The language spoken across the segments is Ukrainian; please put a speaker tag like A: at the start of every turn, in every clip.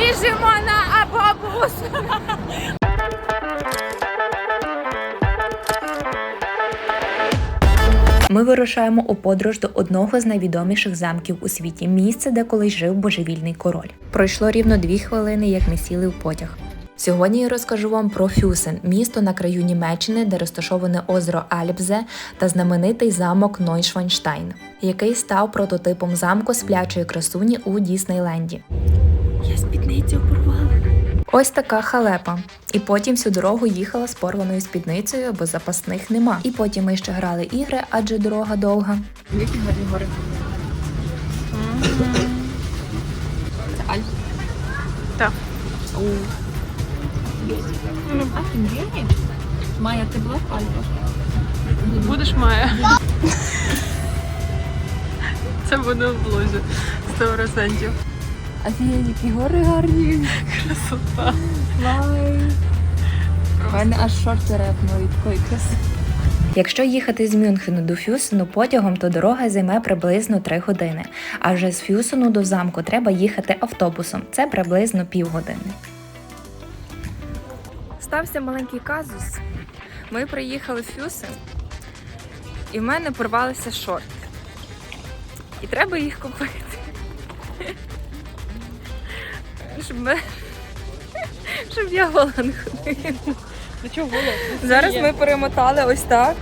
A: Біжимо на автобус.
B: Ми вирушаємо у подорож до одного з найвідоміших замків у світі місце, де колись жив божевільний король. Пройшло рівно дві хвилини, як ми сіли в потяг. Сьогодні я розкажу вам про Фюсен, місто на краю Німеччини, де розташоване озеро Альбзе та знаменитий замок Нойшванштайн, який став прототипом замку сплячої красуні у Діснейленді.
A: Спідницю порвала.
B: Ось така халепа. І потім всю дорогу їхала з порваною спідницею, бо запасних нема. І потім ми ще грали ігри, адже дорога довга.
A: Які гарні гори. Це Альп. Так. Офігеть. Майя, ти була в Альпах?
C: Будеш Майя? Це буде в блузі 100%.
A: Офігеть, які гори гарні.
C: Красота.
A: Вай. У мене аж шорти репнули від такої краси.
B: Якщо їхати з Мюнхену до Фюсену потягом, то дорога займе приблизно 3 години. А вже з Фюсену до замку треба їхати автобусом. Це приблизно півгодини.
A: Стався маленький казус. Ми приїхали в Фюсен, і в мене порвалися шорти. І треба їх купити. Щоб, ми... Щоб я гола не ходила.
C: Ти чого голос?
A: Зараз ми перемотали ось так.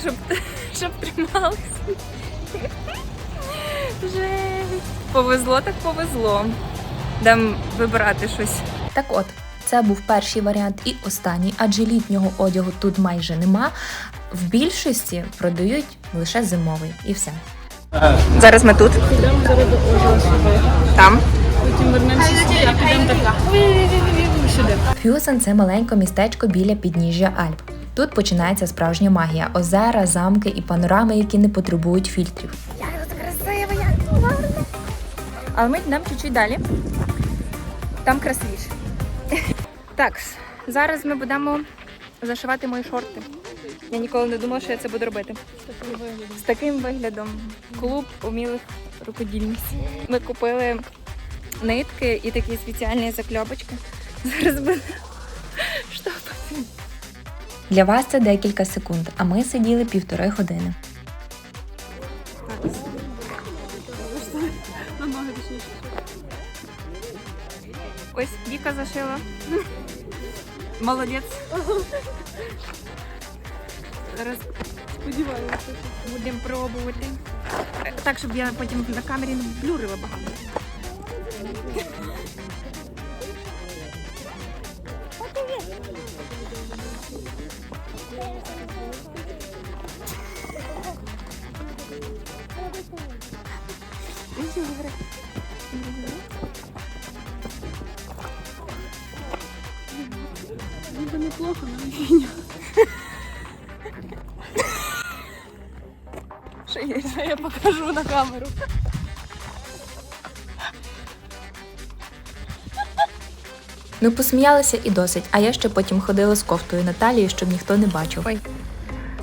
A: Щоб, щоб трималися. Жесть. Повезло так повезло. Дам вибирати щось.
B: Так от, це був перший варіант і останній, адже літнього одягу тут майже нема. В більшості продають лише зимовий і все.
A: Зараз ми тут.
C: До.
A: Там.
C: Потім вернемося сюди, а підемо так. Сюди.
B: Фюсен це маленьке містечко біля підніжжя Альп. Тут починається справжня магія: озера, замки і панорами, які не потребують фільтрів.
A: Як тут красиво, як гарно. Але ми йдемо чуть-чуть далі. Там красивіше. Так, зараз ми будемо зашивати мої шорти. Я ніколи не думала, що я це буду робити. З таким виглядом. Клуб умілих рукодільниць. Ми купили нитки і такі спеціальні закльопочки. Зараз будемо штопати.
B: Для вас це декілька секунд, а ми сиділи півтори години.
A: Ось Віка зашила. Молодець. Зараз
C: Сподіваюся.
A: будемо пробувати. Так, щоб я потім на камері не блюрила багато.
C: Ніби неплохо, але фігня.
A: Що є?
C: Я покажу на камеру.
B: Ну посміялися і досить, а я ще потім ходила з кофтою Наталією, щоб ніхто не бачив.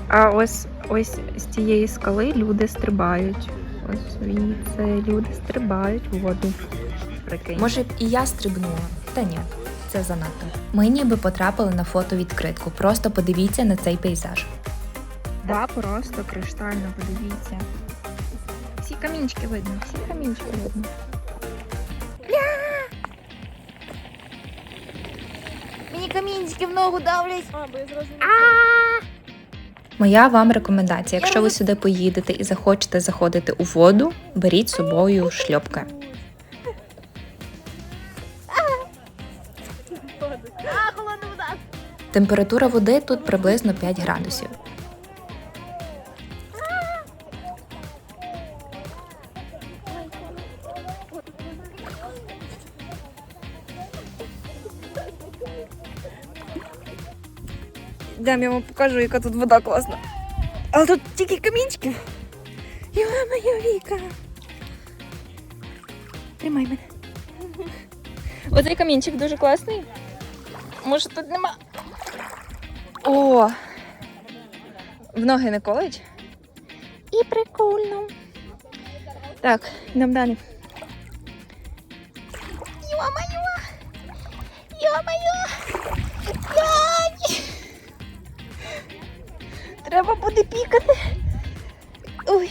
A: А ось ось з цієї скали люди стрибають. Ось звідси люди стрибають в воду. Прикинь.
B: Може б і я стрибнула, та ні, це занадто. Ми ніби потрапили на фото відкритку. Просто подивіться на цей пейзаж.
A: Да, просто криштально, подивіться. Всі камінчики видно, всі камінчики видно. Мені камінчики в ногу давлять.
C: А, бо я
B: Моя вам рекомендація: якщо ви сюди поїдете і захочете заходити у воду, беріть з собою шльопки. Температура води тут приблизно 5 градусів.
A: Дам, я вам покажу, яка тут вода класна. Але тут тільки камінчики. Йома моя Віка. Тримай мене. Оцей камінчик дуже класний. Може тут нема. О! В ноги не колить. І прикольно. Так, йдемо далі. Йо-моє! Йо-моє! Блядь! Треба буде пікати. Ой,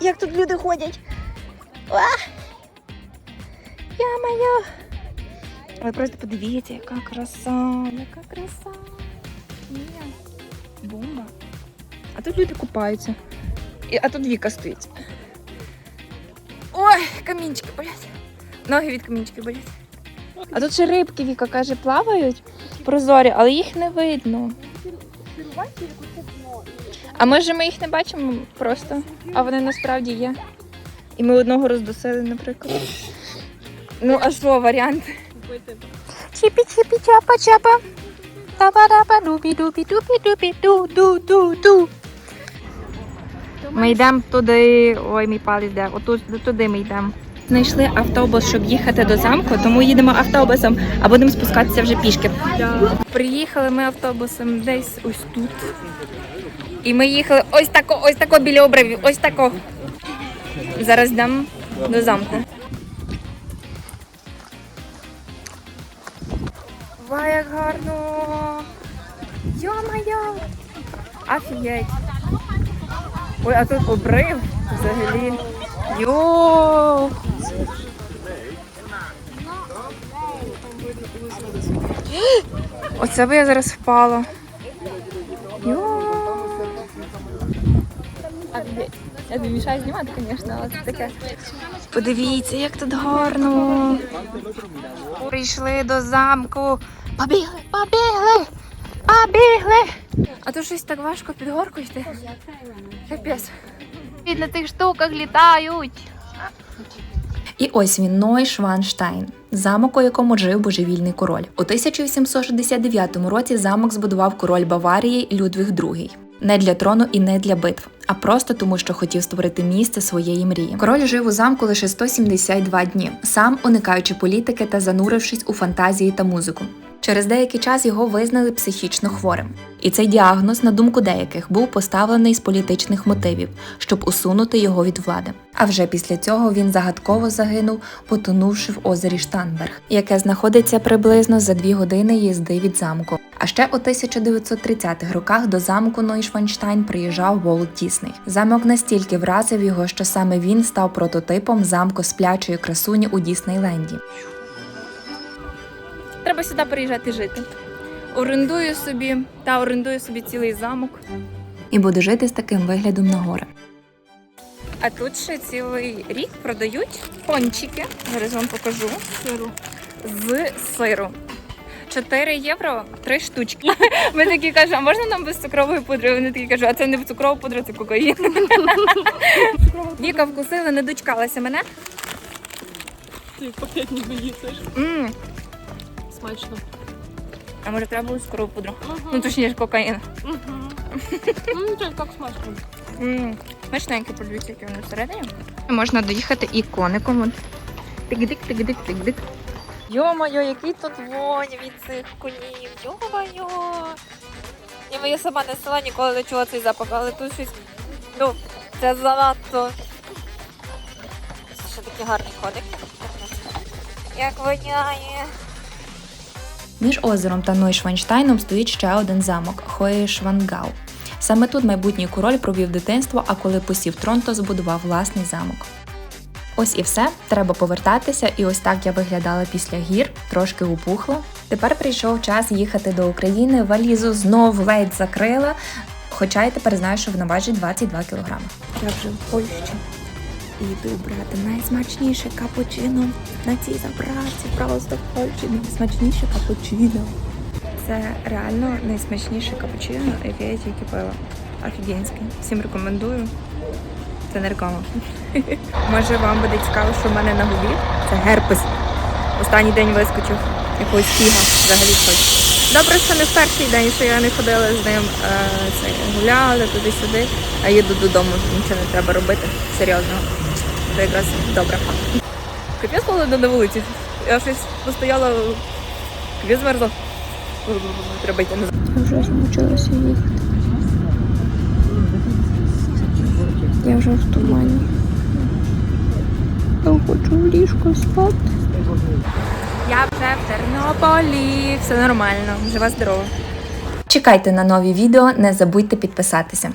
A: як тут люди ходять. А! Йо-моє! Ви просто подивіться, яка краса, яка краса. Ні, бомба. А тут люди купаються. І, а тут Віка стоїть. Ой, камінчики болять. Ноги від камінчиків болять. А тут ще рибки, Віка каже, плавають прозорі, але їх не видно. А може ми їх не бачимо просто, а вони насправді є. І ми одного роздосили, наприклад. Ну, а що, варіанти? Чіпі чіпі чапа чапа. Таба-даба дубі дубі дубі дубі ду ду ду ду. Ми йдемо туди. Ой, мій палець де. Отут туди ми йдемо. Знайшли автобус, щоб їхати до замку, тому їдемо автобусом, а будемо спускатися вже пішки. Приїхали ми автобусом десь ось тут. І ми їхали ось тако, ось тако біля обривів, ось тако. Зараз йдемо до замку. Ва, як гарно! Йо-моє! Офігеть! Ой, а тут обрив взагалі. Йо! Оце би я зараз впала. Я не мішаю знімати, звісно, але це таке. Подивіться, як тут гарно. Прийшли до замку. Побігли, побігли, побігли. А тут щось так важко під горку йти. Капець. І на тих штуках літають.
B: І ось він Ной Шванштайн, замок, у якому жив божевільний король. У 1869 році замок збудував король Баварії Людвіг II. Не для трону і не для битв, а просто тому, що хотів створити місце своєї мрії. Король жив у замку лише 172 дні, сам уникаючи політики та занурившись у фантазії та музику. Через деякий час його визнали психічно хворим. І цей діагноз, на думку деяких, був поставлений з політичних мотивів, щоб усунути його від влади. А вже після цього він загадково загинув, потонувши в озері Штанберг, яке знаходиться приблизно за дві години їзди від замку. А ще у 1930-х роках до замку Нойшванштайн приїжджав Волт Дісней. Замок настільки вразив його, що саме він став прототипом замку сплячої красуні у Діснейленді.
A: Треба сюди приїжджати жити. Орендую собі та орендую собі цілий замок.
B: І буде жити з таким виглядом на гори.
A: А тут ще цілий рік продають пончики. Зараз вам покажу. Сиру. З сиру. 4 євро, 3 штучки. Ми такі кажемо, а можна нам без цукрової пудри? Вони такі кажуть, а це не цукрова пудра, це кокаїн. Віка вкусила, не дочекалася мене.
C: Ти пакет ніби їсиш.
A: М
C: Смачно.
A: А може треба було цукрову пудру? Ну точніше кокаїн.
C: Угу. Ну, це як смачно.
A: Ммм, смачненькі подивіться, які вони всередині. Можна доїхати і коником. От. Тик-дик, тик-дик, тик-дик. Йо-моє, який тут вонь від цих конів. Йо-моє. Ніби я сама не села ніколи не чула цей запах, але тут щось. Ну, це занадто. Це ще такий гарний коник. Як воняє.
B: Між озером та Нойшванштайном стоїть ще один замок Хоєшвангау. Саме тут майбутній король провів дитинство, а коли посів трон, то збудував власний замок. Ось і все, треба повертатися, і ось так я виглядала після гір, трошки упухла. Тепер прийшов час їхати до України. Валізу знов ледь закрила, хоча я тепер знаю, що вона важить 22 кг.
A: Я вже в Польщі і йду брати найсмачніше капучино на цій заправці. Просто Польщі найсмачніше капучино. Це реально найсмачніше капучино, яке я тільки пила. Офігенське. Всім рекомендую. Це не реклама. Може вам буде цікаво, що в мене на губі. Це герпес. Останній день вискочив якогось фіга взагалі хоч. Добре, що не в перший день, що я не ходила з ним е, це, гуляли туди-сюди, а їду додому, нічого не треба робити. Серйозно. Це якраз добре. Капець холодно на вулиці. Я щось постояла, капець змерзла. Треба йти назад. Я вже змучилася їхати. Я вже в тумані. Я хочу в ліжко спати. Я вже в Тернополі. Все нормально. Жива здорова.
B: Чекайте на нові відео, не забудьте підписатися.